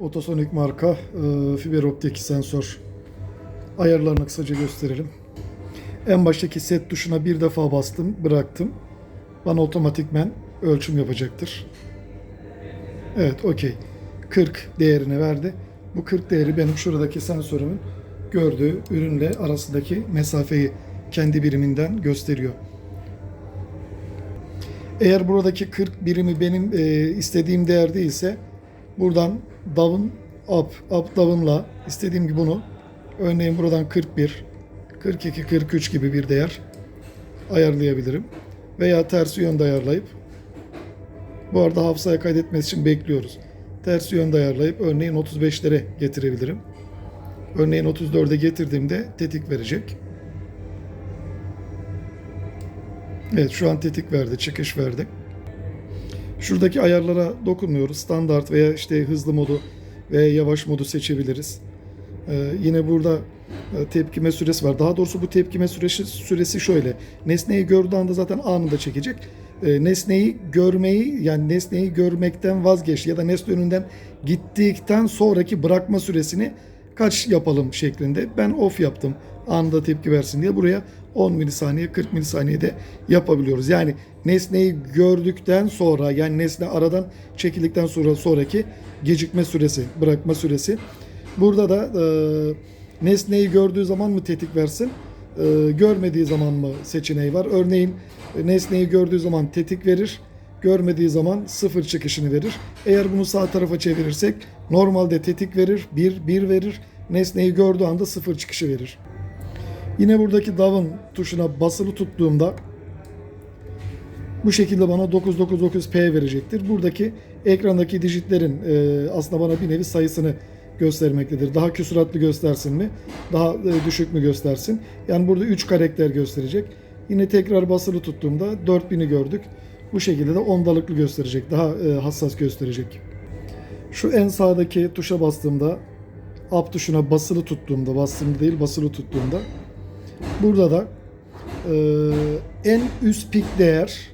Otosonic marka e, fiber optik sensör ayarlarını kısaca gösterelim. En baştaki set tuşuna bir defa bastım, bıraktım. Bana otomatikmen ölçüm yapacaktır. Evet, okey. 40 değerini verdi. Bu 40 değeri benim şuradaki sensörümün gördüğü ürünle arasındaki mesafeyi kendi biriminden gösteriyor. Eğer buradaki 40 birimi benim e, istediğim değer değilse buradan down up, up down'la istediğim gibi bunu örneğin buradan 41, 42, 43 gibi bir değer ayarlayabilirim. Veya tersi yönde ayarlayıp bu arada hafızaya kaydetmesi için bekliyoruz. Tersi yönde ayarlayıp örneğin 35'lere getirebilirim. Örneğin 34'e getirdiğimde tetik verecek. Evet şu an tetik verdi, çıkış verdi. Şuradaki ayarlara dokunmuyoruz. Standart veya işte hızlı modu ve yavaş modu seçebiliriz. Ee, yine burada e, tepkime süresi var. Daha doğrusu bu tepkime süresi, süresi şöyle. Nesneyi gördüğü anda zaten anında çekecek. Ee, nesneyi görmeyi yani nesneyi görmekten vazgeç ya da nesne önünden gittikten sonraki bırakma süresini kaç yapalım şeklinde. Ben off yaptım anında tepki versin diye. Buraya 10 milisaniye 40 milisaniyede yapabiliyoruz. Yani nesneyi gördükten sonra yani nesne aradan çekildikten sonra sonraki gecikme süresi, bırakma süresi. Burada da e, nesneyi gördüğü zaman mı tetik versin, e, görmediği zaman mı seçeneği var. Örneğin e, nesneyi gördüğü zaman tetik verir, görmediği zaman sıfır çıkışını verir. Eğer bunu sağ tarafa çevirirsek normalde tetik verir, 1, 1 verir. Nesneyi gördüğü anda sıfır çıkışı verir. Yine buradaki down tuşuna basılı tuttuğumda bu şekilde bana 999P verecektir. Buradaki ekrandaki dijitlerin e, aslında bana bir nevi sayısını göstermektedir. Daha küsuratlı göstersin mi? Daha e, düşük mü göstersin? Yani burada 3 karakter gösterecek. Yine tekrar basılı tuttuğumda 4000'i gördük. Bu şekilde de ondalıklı gösterecek. Daha e, hassas gösterecek. Şu en sağdaki tuşa bastığımda up tuşuna basılı tuttuğumda, bastığımda değil basılı tuttuğumda burada da e, en üst pik değer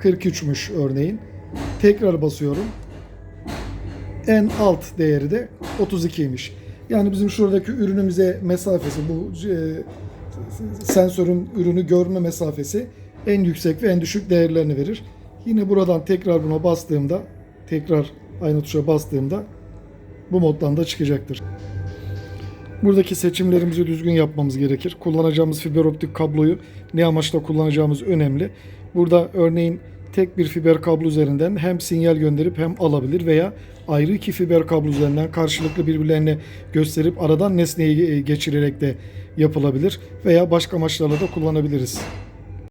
43'müş örneğin. Tekrar basıyorum. En alt değeri de 32'ymiş. Yani bizim şuradaki ürünümüze mesafesi bu e, sensörün ürünü görme mesafesi en yüksek ve en düşük değerlerini verir. Yine buradan tekrar buna bastığımda tekrar aynı tuşa bastığımda bu moddan da çıkacaktır. Buradaki seçimlerimizi düzgün yapmamız gerekir. Kullanacağımız fiber optik kabloyu ne amaçla kullanacağımız önemli. Burada örneğin tek bir fiber kablo üzerinden hem sinyal gönderip hem alabilir veya ayrı iki fiber kablo üzerinden karşılıklı birbirlerine gösterip aradan nesneyi geçirerek de yapılabilir veya başka amaçlarla da kullanabiliriz.